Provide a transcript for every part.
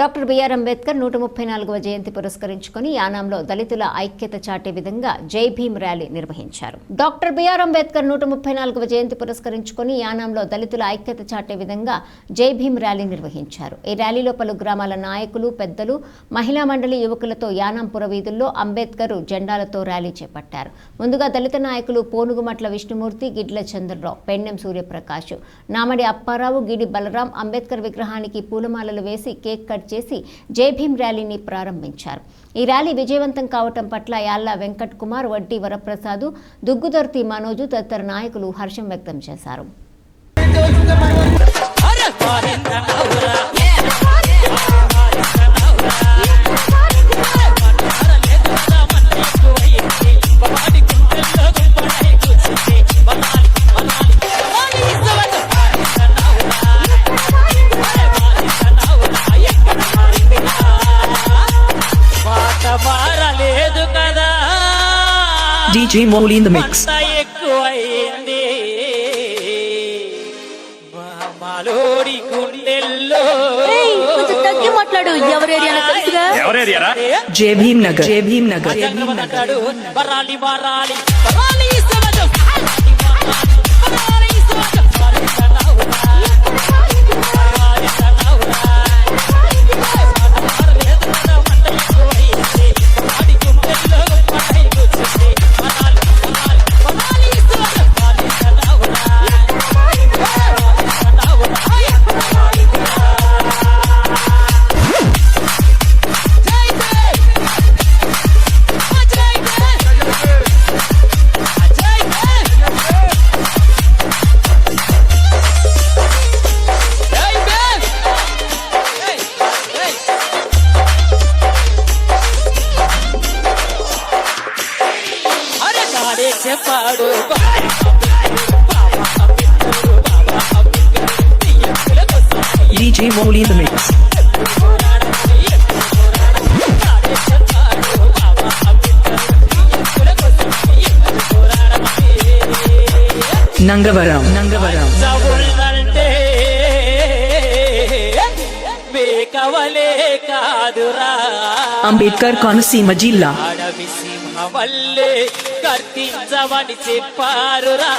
Doctor BR Ambedkar నూట ముప్పై నాలుగవ జయంతి పురస్కరించుకొని యానాంలో దళితుల ఐక్యత చాటే విధంగా జై భీమ్ ర్యాలీ నిర్వహించారు. డాక్టర్ బిఆర్ అంబేద్కర్ నూట ముప్పై నాలుగవ జయంతి పురస్కరించుకొని యానాంలో దళితుల ఐక్యత చాటే విధంగా జై భీమ్ ర్యాలీ నిర్వహించారు. ఈ ర్యాలీలో పలు గ్రామాల నాయకులు పెద్దలు మహిళా మండలి యువకులతో యానాం పురవీధుల్లో అంబేద్కర్ జెండాలతో ర్యాలీ చేపట్టారు. ముందుగా దళిత నాయకులు పోనుగుమట్ల విష్ణుమూర్తి గిడ్ల చంద్రరావు పెండెం సూర్యప్రకాష్ నామడి అప్పారావు గిడి బలరాం అంబేద్కర్ విగ్రహానికి పూలమాలలు వేసి కేక్ కట్ చేసి జై భీమ్ ర్యాలీని ప్రారంభించారు. ఈ ర్యాలీ విజయవంతం కావటం పట్ల యాళ్ళ వెంకట్ కుమార్ వడ్డీ వరప్రసాదు దుగ్గుదర్తి మనోజు తదితర నాయకులు హర్షం వ్యక్తం చేశారు. DJ Moli in the mix. అంత ఎక్కువైంది. మా మాలోడి గుండెల్లో. ఏయ్, కొంచెం తగ్గి మాట్లాడు. చెప్పాడు DJ Moli in the mix. Nangavaram. Nangavaram. చవుళ్ళంటే మేకవలే కాదురా Ambedkar Konasima కర్తించవని చెప్పారురా.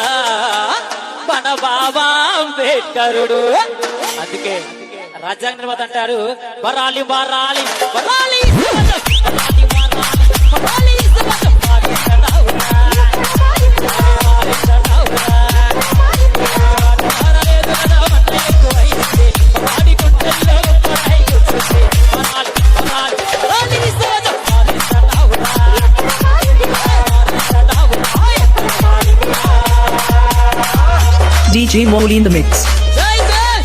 మన బాబా అంబేద్కరుడు. అందుకే రాజ్యాంగ నిర్మాత అంటారు వరాలి వరాలి వరాలి వరాలి వరాలి. DJ Moli in the mix. జై జై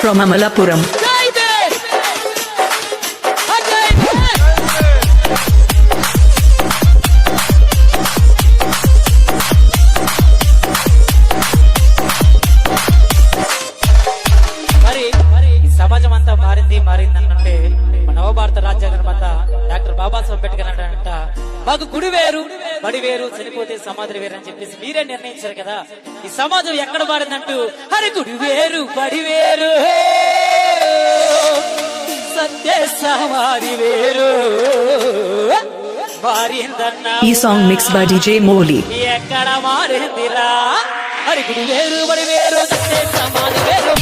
From Amalapuram. మాకు గుడి వేరు బడి వేరు చనిపోతే సమాధి వేరు అని చెప్పేసి మీరే నిర్ణయించారు కదా. ఈ సమాజం ఎక్కడ మారిందంటూ అరే గుడి వేరు బడి వేరు సత్య వేరు. E song mixed by DJ Moli. ఎక్కడ మారిందిరా? మరి గుడి వేరు బడి వేరు సత్య సమాధి వేరు.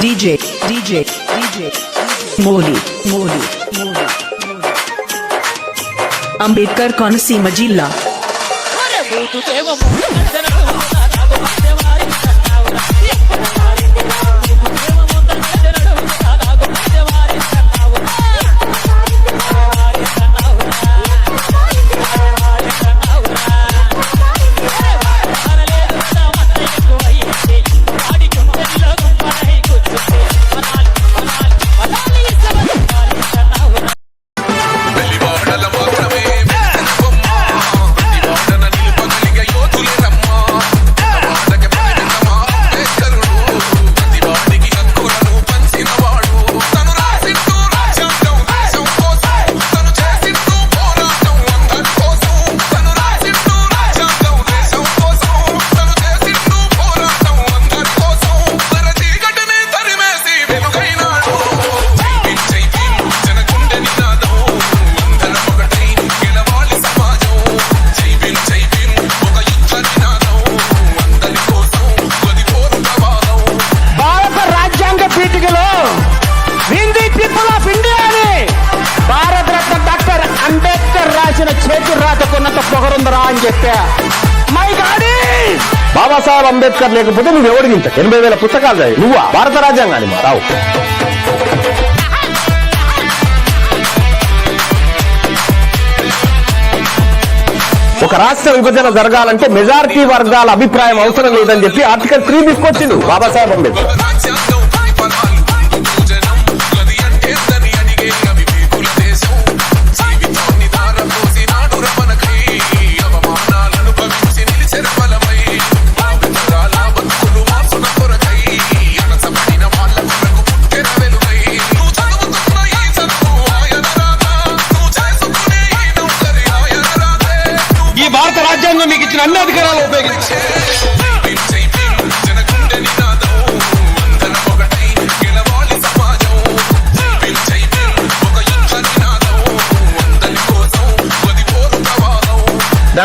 DJ, DJ, DJ, मोली, मोली, मोली. అంబేద్కర్ కోనసీమ జిల్లా అని చెప్పా. మై బాబాసాహెబ్ అంబేద్కర్ లేకపోతే నువ్వు ఎవడికి ఇంత ఎనభై వేల పుస్తకాలు నువ్వు? భారత రాజ్యాంగాన్ని రావు. ఒక రాష్ట్ర విభజన జరగాలంటే మెజారిటీ వర్గాల అభిప్రాయం అవసరం లేదని చెప్పి ఆర్టికల్ త్రీ తీసుకొచ్చింది బాబాసాహెబ్ అంబేద్కర్.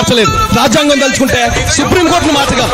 మార్చలేదు. రాజ్యాంగం తలుచుకుంటే సుప్రీంకోర్టును మార్చగా